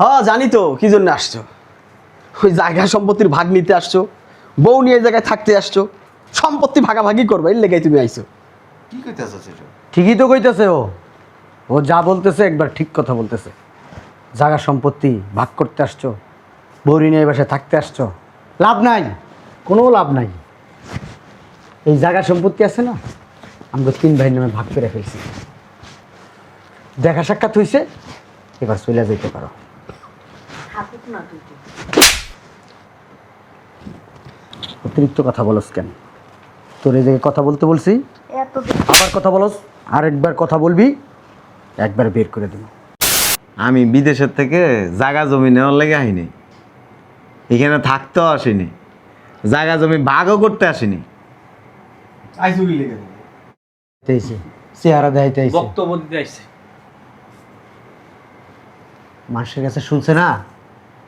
হ্যাঁ জানি তো কি জন্য আসছো? ওই জায়গা সম্পত্তির ভাগ নিতে আসছো বউ নিয়ে জায়গায় থাকতে আসছো সম্পত্তি ভাগাভাগি করবে এর লেগে তুমি আইছো। কি কইতেছ সেটা? ঠিকই তো কইতেছে ও। ও যা বলতেছে একবার ঠিক কথা বলতেছে। জায়গা সম্পত্তি ভাগ করতে আসছো বৌরি নিয়ে বাসায় থাকতে আসছো লাভ নাই কোনো লাভ নাই। এই জায়গা সম্পত্তি আছে না আমরা তিন ভাই নামে ভাগ করে ফেলছি। দেখা সাক্ষাৎ হয়েছে এবার চলে যেতে পারো। অতিরিক্ত কথা বলস কেন? তোর এই জায়গায় কথা বলতে বলছি? এত আবার কথা বলস? আরেকবার কথা বলবি? একবার বের করে দেবো। আমি বিদেশের থেকে জায়গা জমি নেওয়ার লেগে আহিনি এখানে থাকতেও আসিনি। জায়গা জমি ভাগও করতে আসিনি। আইছো কি লেগে দেইছে। চেহারা দেখাইতে আইছে। বক্তব্য দিতে আসছে মানুষের কাছে শুনছে না?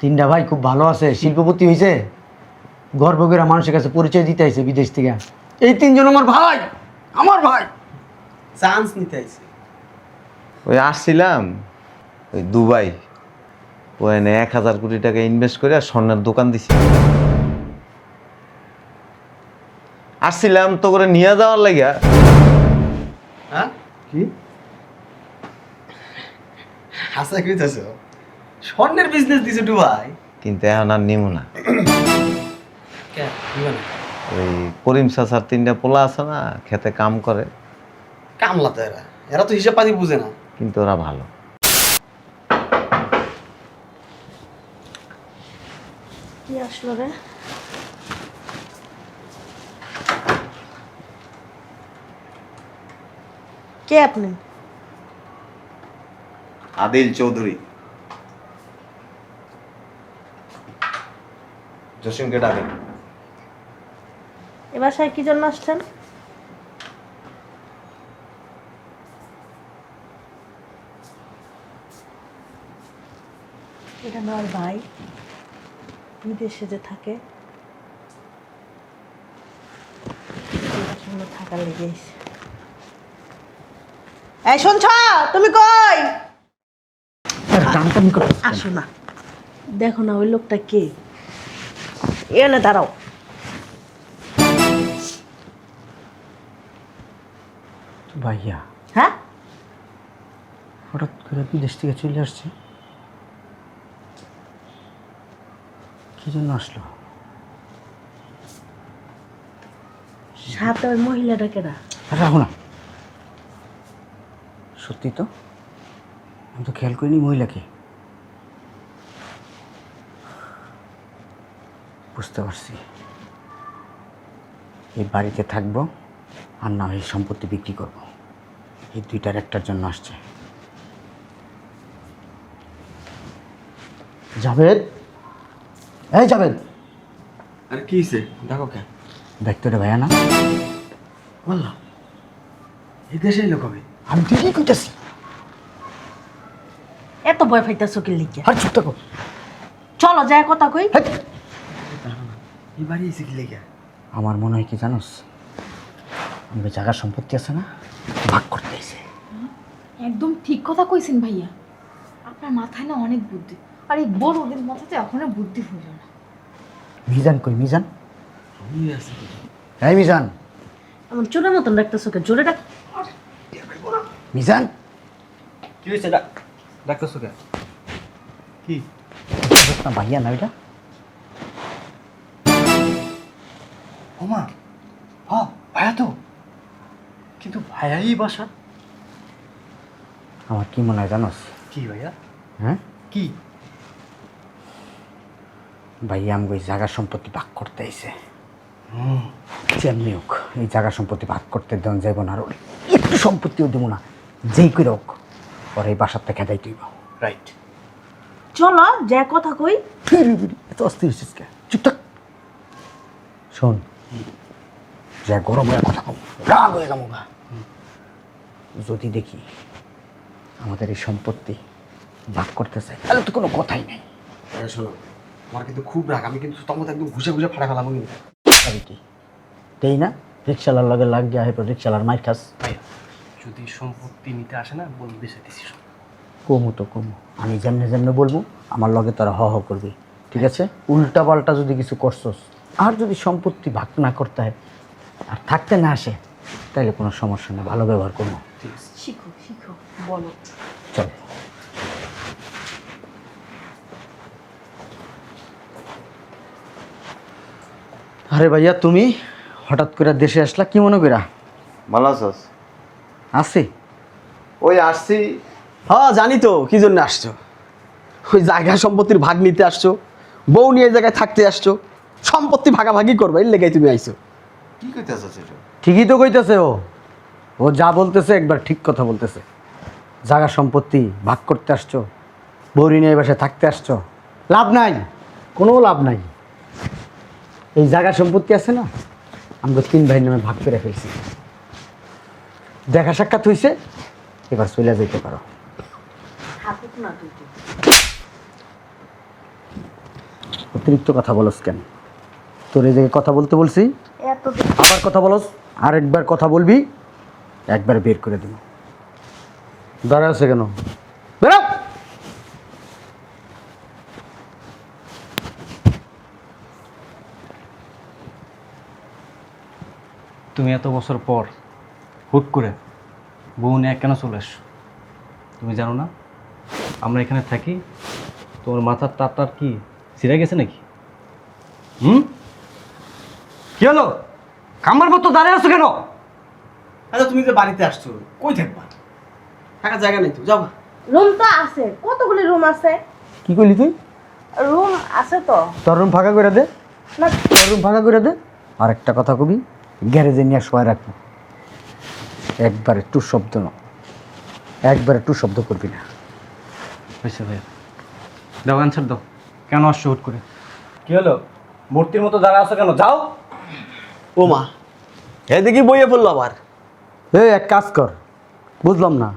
তিনটা ভাই খুব ভালো আছে শিল্পপতি হয়েছে গর্ব করে মানুষের কাছে পরিচয় দিতে আইছে বিদেশ থেকে। এই তিনজন আমার ভাই আমার ভাই। চান্স নিতে আইছে। ওই আসছিলাম ওই দুবাই। ওখানে এক হাজার কোটি টাকা ইনভেস্ট করে আর স্বর্ণের দোকান দিছি। আসছিলাম তো করে নিয়ে যাওয়ার লাগিয়া। হ্যাঁ? কি? হাসা কইতাছো? স্বর্ণের বিজনেস দিছে ডুবাই কিন্তু এখন আর নিমু না? ওই করিম চাচার তিনটা পোলা আছে না খেতে কাম করে। কামলা তো এরা। এরা তো হিসাব পাতি বুঝে না। কিন্তু ওরা ভালো। কি আসলো রে? কে আপনি? আদিল চৌধুরী। জসিমকে ডাকেন। এ বাসায় কি জন্য আসছেন? এটা আমার ভাই। বিদেশে যে থাকে। থাকার লেগে এই শুনছ? তুমি কই? আসো না। দেখো না ওই লোকটা কে? এনে দাঁড়াও। ভাইয়া। হ্যাঁ? হঠাৎ করে বিদেশ থেকে চলে আসছে। কি জন্য আসলো? সাথে ওই মহিলাটা কেনা রাখো না। সত্যি তো? আমি তো খেয়াল করিনি মহিলাকে। বুঝতে পারছি। এই বাড়িতে থাকব আর না এই সম্পত্তি বিক্রি করব। এই দুইটার একটার জন্য আসছে। জাভেদ? এই জাভেদ! আরে কি হইছে? দেখো কে? দেখতো রে ভাইয়া না? বললাম এই দেশে এলো কবে আমি ঠিকই কইতাছি। এত ভয় পাইতেছো কি লিখে আর চুপ থাকো। চলো যায় কথা কই। এই বাড়ি এসে কি? লেগে আমার মনে হয় কি জানোস? জায়গার সম্পত্তি আছে না ভাগ করতে এসে একদম ঠিক কথা কইছেন ভাইয়া। আপনার মাথায় না অনেক বুদ্ধি। আর এই বড় ওদের মাথাতে এখনও বুদ্ধি হইল না। মিজান কই মিজান? এই মিজান। আমার চোরের মতন ডাকতেছো কে জোরে ডাক। মিজান? কি হয়েছে ডাক্তার কে? কি ভাইয়া না ওইটা? ভাইয়াই বাসা? আমার কি মনে হয় জানোস? কি ভাইয়া? হ্যাঁ? কি? ভাইয়া আমি ওই জায়গা সম্পত্তি ভাগ করতে এসে যেমনি হোক এই জায়গা সম্পত্তি ভাগ করতে দেন যাইব না আর ওর একটু সম্পত্তিও দেবো না। যেই করে হোক ওর এই বাসার থেকে দেয় তুই রাইট চলো যায় কথা কই। এত অস্থির হচ্ছিস কে? চুপ শোন যা গরম হয়ে কথা কম রাগ হয়ে যাব গা। যদি দেখি আমাদের এই সম্পত্তি ভাগ করতে চাই তাহলে তো কোনো কথাই নেই। শোনো আমার কিন্তু খুব রাগ আমি কিন্তু তোমার একদম ঘুষে ঘুষে ফাটা ফেলাম কিন্তু। তবে কি? দেই না রিক্সালার লগে লাগ গিয়া হেপর রিক্সালার মাইর খাস। যদি সম্পত্তি নিতে আসে না বল বেঁচে দিছি কমু তো কমু আমি যেমনে যেমনে বলব আমার লগে তোরা হ হ করবি ঠিক আছে? উল্টা পাল্টা যদি কিছু করছস আর যদি সম্পত্তি ভাগ না করতে হয় আর থাকতে না আসে তাহলে কোনো সমস্যা নেই ভালো ব্যবহার করব। শিখো শিখো বলো। চল। আরে ভাইয়া তুমি হঠাৎ করে দেশে আসলা কি মনে করা ভালো আছস আসি। ওই আসছি। হ্যাঁ জানি তো কি জন্য আসছো? ওই জায়গা সম্পত্তির ভাগ নিতে আসছো বউ নিয়ে জায়গায় থাকতে আসছো সম্পত্তি ভাগাভাগি করবে এর লেগে তুমি আইছো। কি কইতেছস এটা ঠিকই তো কইতেছে ও। ও যা বলতেছে একবার ঠিক কথা বলতেছে। জায়গা সম্পত্তি ভাগ করতে আসছো বৌরি নিয়ে বাসায় থাকতে আসছো। লাভ নাই কোনো লাভ নাই। এই জায়গা সম্পত্তি আছে না আমরা তিন ভাই নামে ভাগ করে ফেলছি। দেখা সাক্ষাৎ হইছে এবার চলে যেতে পারো। অতিরিক্ত কথা বলস কেন? তোর এই জায়গায় কথা বলতে বলছি? আবার কথা বলস আরেকবার কথা বলবি। একবার বের করে দিব। দাঁড়া আছে কেন? বেরো! তুমি এত বছর পর হুট করে বউ নিয়ে কেন চলে আসছো তুমি জানো না? আমরা এখানে থাকি তোমার মাথার তাপটার কি ছিঁড়ে গেছে নাকি? হুম? কি হলো? কামার মতো দাঁড়িয়ে আছো কেন? আচ্ছা তুমি যে বাড়িতে আসছো কই থাকবা? থাকার জায়গা নেই তো যাও রুম তো আছে কতগুলি রুম আছে? কি করলি তুই? রুম আছে তো। তোর রুম ফাঁকা করে দে। না। তোর রুম ফাঁকা করে দে। আর একটা কথা কবি গ্যারেজে নিয়ে শোয়া রাখব। একবার একটু শব্দ না। একবার একটু শব্দ করবি না। হয়েছে ভাইয়া। দাও অ্যান্সার দাও। কেন আসছো হুট করে? কি হলো? মূর্তির মতো দাঁড়া আছো কেন? যাও। ও মা এদিকে বইয়ে পড়ল আবার। এই এক কাজ কর। বুঝলাম না।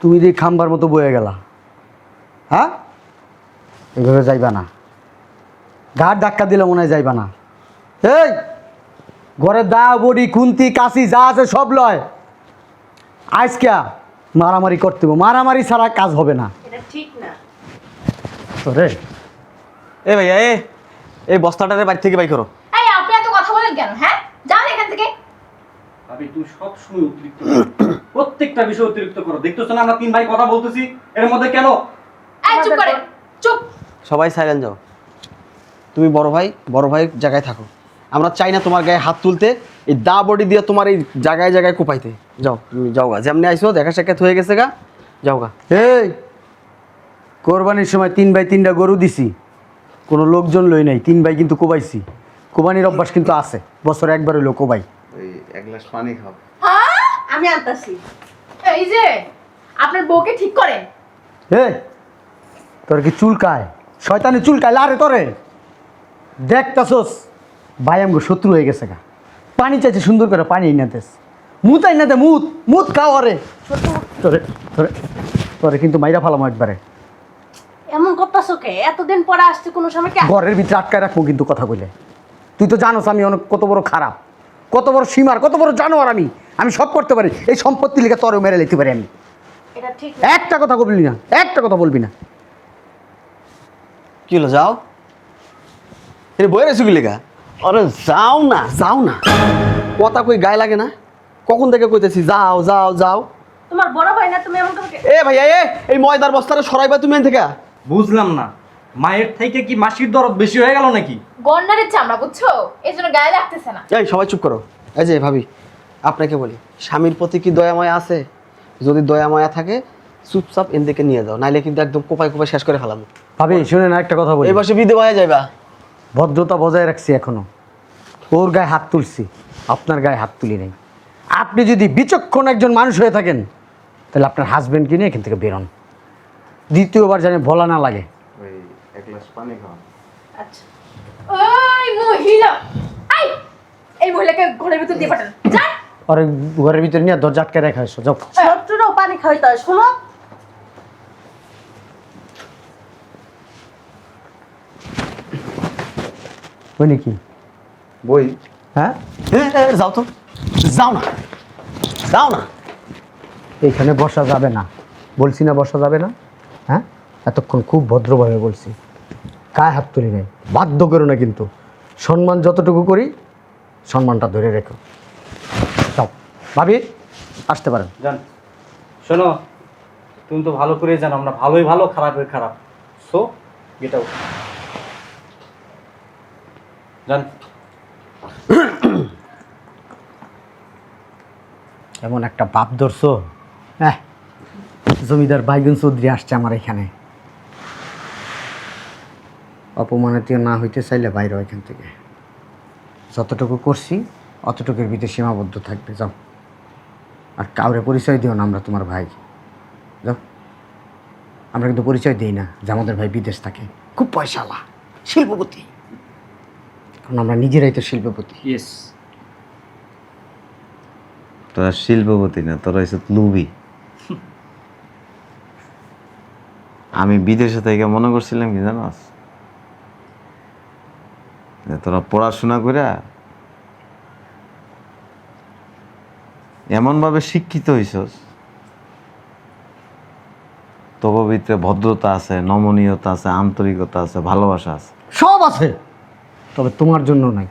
তুমি দিয়ে খাম্বার মতো বয়ে গেলা। হ্যাঁ? এইভাবে যাইবা না। ঘাট ধাক্কা দিলে মনে হয় যাইবা না। এই ঘরে দা বড়ি কুন্তি কাশি যা আছে সব লয়। আজকে মারামারি করতে হবে। মারামারি ছাড়া কাজ হবে না। ঠিক না। তোরে এ ভাইয়া এ এই বস্তাটারে বাড়ি থেকে বাই করো। আপনি এত কথা বলেন কেন হ্যাঁ? ভাবি তুমি সব সময় অতিরিক্ত প্রত্যেকটা বিষয় অতিরিক্ত করো। দেখতেছো না আমরা তিন ভাই কথা বলতেছি? এর মধ্যে কেন? এই চুপ করে চুপ। সবাই সাইলেন্ট যাও। তুমি বড় ভাই বড় ভাই জায়গায় থাকো। আমরা চাই না তোমার গায়ে হাত তুলতে এই দা বডি দিয়ে তোমার এই জায়গায় জায়গায় কোপাইতে। যাও তুমি যাও গা। যেমনি আইসো দেখা সাক্ষাৎ হয়ে গেছে গা। যাও গা। এই কোরবানির সময় তিন ভাই তিনটা গরু দিছি। কোনো লোকজন লই নাই। তিন ভাই কিন্তু কোবাইছি। কোবানির অভ্যাস কিন্তু আছে। বছরে একবার হইল কোবাই। এক গ্লাস পানি খাও। হ্যাঁ? আমি আনতাছি। এই যে আপনার বউকে ঠিক করেন। হে তোর কি চুলকায় শয়তানি চুলকায় লারে তোরে। দেখতাছস ভাই আমগো শত্রু হয়ে গেছে গা। পানি চাইছে সুন্দর করে পানি এনে দেস। মুত আইনা দে মুত মুত খাও আরে। তোরে তোরে তোরে কিন্তু মাইরা ফালাম একবারে। এমন করতেছো কে? এতদিন পরে আসছে কোনো সময় কি ঘরের ভিতরে আটকায় রাখব কিন্তু কথা কইলে। তুই তো জানোস আমি অনেক কত বড় খারাপ। কত বড় সীমার কত বড় জানোয়ার আমি? আমি সব করতে পারি। এই সম্পত্তি লিখে তোরেও মেরে লিখতে পারি আমি। এটা ঠিক না। একটা কথা বলবি না একটা কথা বলবি না। কি হলো যাও? এ বই রেছো কি লেখা? আরে যাও না যাও না। কথা কই গায়ে লাগে না? কখন থেকে কইতেছি যাও যাও যাও। তোমার বড় ভাই না তুমি এমন এ ভাইয়া এ এই ময়দার বস্তাটা সরাইবা তুমি এন থেকে? বুঝলাম না। মায়ের থেকে কি মাসির দরদ বেশি হয়ে গেল নাকি? গন্ডারের চামড়া বুঝছ? এই জন্য গায়ে লাগতেছে না। এই সবাই চুপ করো। এই যে ভাবি আপনাকে বলি স্বামীর প্রতি কি দয়াময় আছে? যদি দয়া মায়া থাকে চুপচাপ এন থেকে নিয়ে যাও নাইলে কিন্তু একদম কোপায় কোপায় শেষ করে ফেলাম। ভাবি শুনে না একটা কথা বলি। এই বসে বিধে হয়ে যাইবা। ভদ্রতা বজায় রাখছি এখনও। ওর গায়ে হাত তুলছি আপনার গায়ে হাত তুলি নাই। আপনি যদি বিচক্ষণ একজন মানুষ হয়ে থাকেন তাহলে আপনার হাজব্যান্ডকে নিয়ে এখান থেকে বেরোন। দ্বিতীয়বার জানি বলা না লাগে। এক গ্লাস পানি খাও আচ্ছা। ওই মহিলা। আই! এই মহিলাকে ঘরের ভিতর দিয়ে পাঠান। যান। আর ঘরের ভিতরে নিয়ে দরজা আটকে রেখা হয়েছে যাও। শত্রুরাও পানি খাইতে হয় শোনো। ওই নাকি? বই। হ্যাঁ? যাও তো। যাও না। যাও না। এইখানে বসা যাবে না। বলছি না বসা যাবে না। হ্যাঁ? এতক্ষণ খুব ভদ্রভাবে বলছি। গায়ে হাত তুলি নাই। বাধ্য করো না কিন্তু। সম্মান যতটুকু করি সম্মানটা ধরে রেখো। যাও। ভাবি আসতে পারেন। জান শোনো তুমি তো ভালো করে জানো আমরা ভালোই ভালো খারাপের খারাপ। সো গেট আউট জান এমন একটা বাপ ধরছো? হ্যাঁ জমিদার বাইগুন চৌধুরী আসছে আমার এখানে। অপমানিত না হইতে চাইলে বাইরে এখান থেকে। যতটুকু করছি অতটুকুর ভিতরে সীমাবদ্ধ থাকবে যাও। আর কাউরে পরিচয় দিও না আমরা তোমার ভাই। যাও। আমরা কিন্তু পরিচয় দিই না যে আমাদের ভাই বিদেশ থাকে। খুব পয়সালা শিল্পপতি। কারণ আমরা নিজেরাই তো শিল্পপতি। ইয়েস তোরা শিল্পপতি না তোরা হচ্ছে লুবি। আমি বিদেশে থেকে মনে করছিলাম কি জানাস যে তোরা পড়াশোনা করে এমনভাবে শিক্ষিত হইছস ভিতরে ভদ্রতা আছে নমনীয়তা আছে আন্তরিকতা আছে ভালোবাসা আছে। সব আছে তবে তোমার জন্য নাই।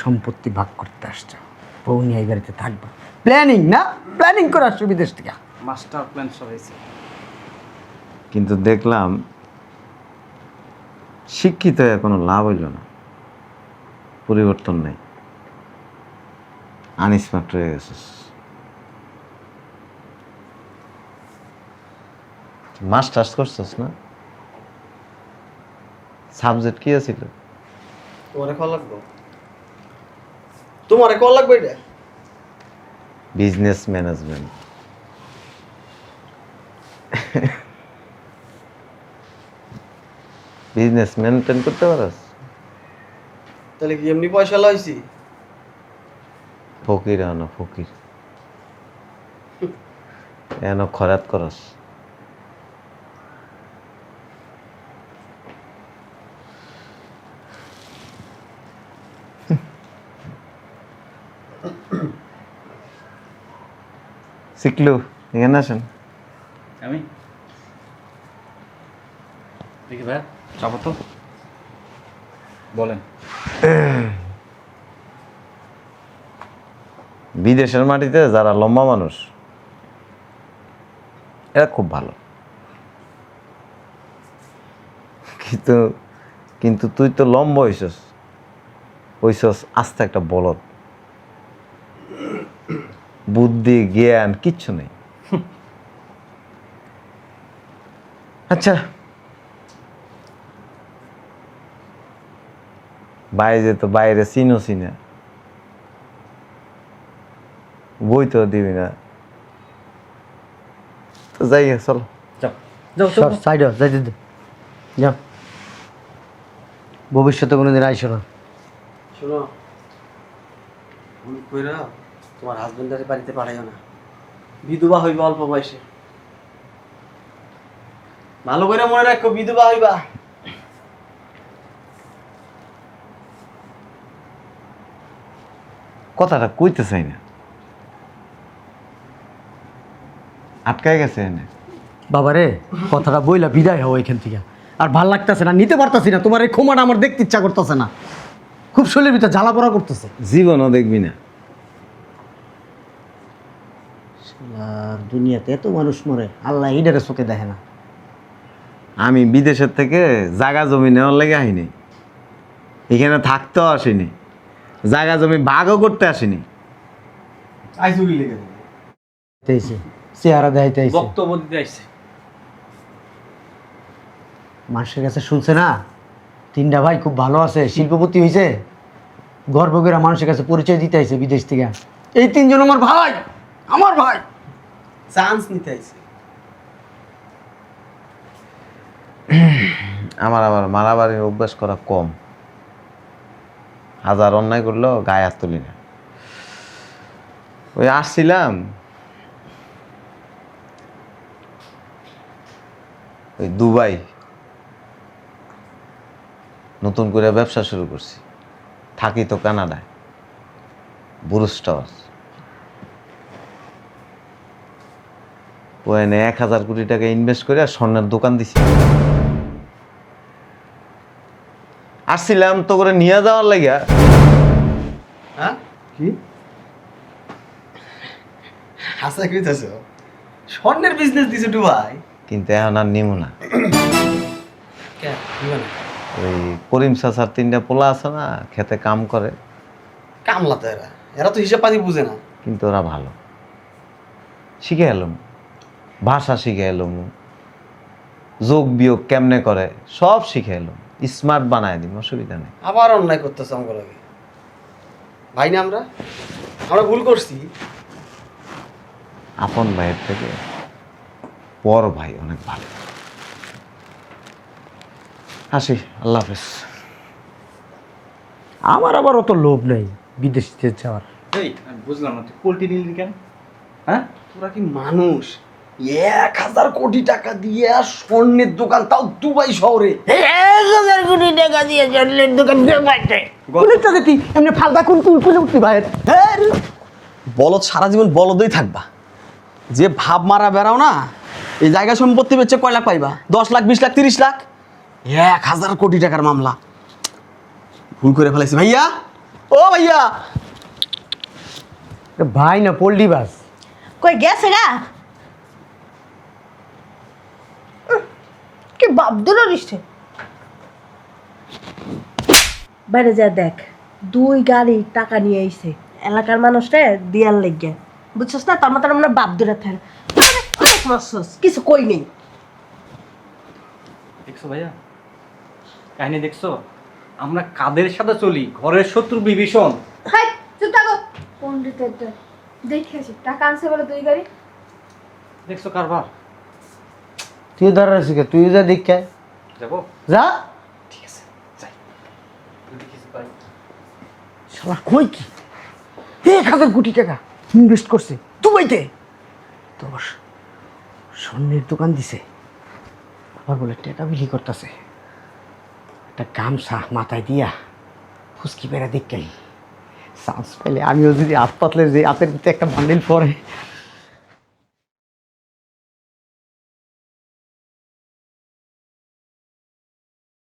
সম্পত্তি ভাগ করতে আসছো বউ নিয়ে এই বাড়িতে থাকবা। প্ল্যানিং না? প্ল্যানিং করে আসছো বিদেশ থেকে। মাস্টার প্ল্যান সব হয়েছে। কিন্তু দেখলাম শিক্ষিত হয়ে কোনো লাভ হইল না। পরিবর্তন নেই। আনিস আনস্মার্ট হয়ে গেছিস মাস্টার্স করছিস না? সাবজেক্ট কি আছিল? তোমারে কল লাগবো। তোমারে কল লাগবে এটা? Business management. বিজনেস মেনটেন করতে পারস? তাহলে কি এমনি পয়সা লাইছি? ফকির আনো ফকির। এন খরাত করস। শিখলু এখানে আসেন। আমি? দেখি ভাই যাব তো। বলেন। বিদেশের মাটিতে যারা লম্বা মানুষ, এরা খুব ভালো। কিন্তু কিন্তু তুই তো লম্বা হইছস হইছস আস্তে একটা বলদ। বুদ্ধি, জ্ঞান, কিচ্ছু নেই। আচ্ছা বাইরে তো বাইরে চিনো চিনা। বই তো দিবি না। তো যাই চলো। সাইড যাইতে দে যাও। ভবিষ্যতে কোনোদিন আইসো না। শোনো ভুল কইরা তোমার হাজবেন্ডের বাড়িতে পাঠাইও না। বিধবা হইবা অল্প বয়সে। ভালো করে মনে রাখো বিধবা হইবা। কথাটা কইতে চাই না। আটকায় গেছে এনে। বাবারে কথাটা বইলা বিদায় হও এখান থেকে। আর ভালো লাগতেছে না নিতে পারতাছি না তোমার এই ক্ষমাটা আমার দেখতে ইচ্ছা করতেছে না। খুব শরীরের ভিতরে জ্বালা পড়া করতেছে। জীবনও দেখবি না। আর দুনিয়াতে এত মানুষ মরে আল্লাহ এইটারে চোখে দেখে না। আমি বিদেশের থেকে জাগা জমি নেওয়ার লেগে আহিনি এখানে থাকতেও আসিনি। জাগা জমি ভাগও করতে আসিনি। আইসু কি লেগে তেইছে চেহারা দেখাইতে আইছে। বক্তব্য দিতে আসছে মানুষের কাছে শুনছে না তিনটা ভাই খুব ভালো আছে শিল্পপতি হয়েছে গর্ব করে মানুষের কাছে পরিচয় দিতে আইছে বিদেশ থেকে। এই তিনজন আমার ভাই আমার ভাই। চান্স নিতে আইছে। আমার আবার মারামারির অভ্যাস করা কম। হাজার অন্যায় করল গায়ে হাত তুলি না। ওই আসছিলাম, ওই দুবাই নতুন করে ব্যবসা শুরু করছি। থাকি তো কানাডায় বুরুস টাওয়ার ও এক হাজার কোটি টাকা ইনভেস্ট করে স্বর্ণের দোকান দিছি। আসছিলাম তো করে নিয়ে যাওয়ার লাগিয়া হ্যাঁ? কি? হাসা কইতেছ? স্বর্ণের বিজনেস দিছে টু ভাই? কিন্তু এখন আর নিমু না? ওই করিম চাচার তিনটা পোলা আছে না খেতে কাম করে। কামলা তো এরা। এরা তো হিসাব পাতি বুঝে না। কিন্তু ওরা ভালো। শিখে এলাম। ভাষা শিখে এলাম। যোগ বিয়োগ কেমনে করে সব শিখে এলাম। স্মার্ট বানায় দিন অসুবিধা নেই। আবার অন্যায় করতেছে আমার আগে। ভাই না আমরা? আমরা ভুল করছি। আপন ভাইয়ের থেকে পর ভাই অনেক ভালো। আসি আল্লাহ হাফেজ। আমার আবার অত লোভ নেই বিদেশিতে যাওয়ার। এই আমি বুঝলাম না তুই পোলট্রি নিলি কেন? হ্যাঁ? তোরা কি মানুষ? এক হাজার কোটি টাকা দিয়ে স্বর্ণের দোকান তাও দুবাই শহরে। কুলিটা দেখি এমনি ফালদা কোন তুই কুলে উঠলি ভাইয়ের? বলদ সারা জীবন বলদই থাকবা। যে ভাব মারা বেড়াও না এই জায়গা সম্পত্তি বেচে কয় লাখ পাইবা? দশ লাখ বিশ লাখ তিরিশ লাখ? এক হাজার কোটি টাকার মামলা। ভুল করে ফেলেছি ভাইয়া। ও ভাইয়া! ভাই না পোল্ট্রি বাস। কই গেছে গা? বাবদুল রিস্টে বাইরে যা দেখ দুই গাড়ি টাকা নিয়ে আইছে। এলাকার মানুষটা দিয়ার লেগে। বুঝছস না? তোর মতো আমরা বাপ দূরে থাক। কিছু কই নেই। দেখছ ভাইয়া? কাহিনী দেখছ? আমরা কাদের সাথে চলি? ঘরের শত্রু বিভীষণ। হাই চুপ থাকো। পণ্ডিতের। দেখেছি টাকা আনছে বলে দুই গাড়ি? দেখছ কারবার? তুই ধরে আছিস তুই যা দীক্ষায় যাব? যা। ঠিক আছে যাই। শালা কই কি? এক হাজার কোটি টাকা। ইনভেস্ট করছে। দুবাইতে। তোর স্বর্ণের দোকান দিছে। আবার বলে টেটা বিলি করতেছে। একটা গামছা মাথায় দিয়া ফুসকি বেড়া দিক চান্স পেলে আমিও যদি হাত পাতলে যে হাতের একটা বান্ডিল পরে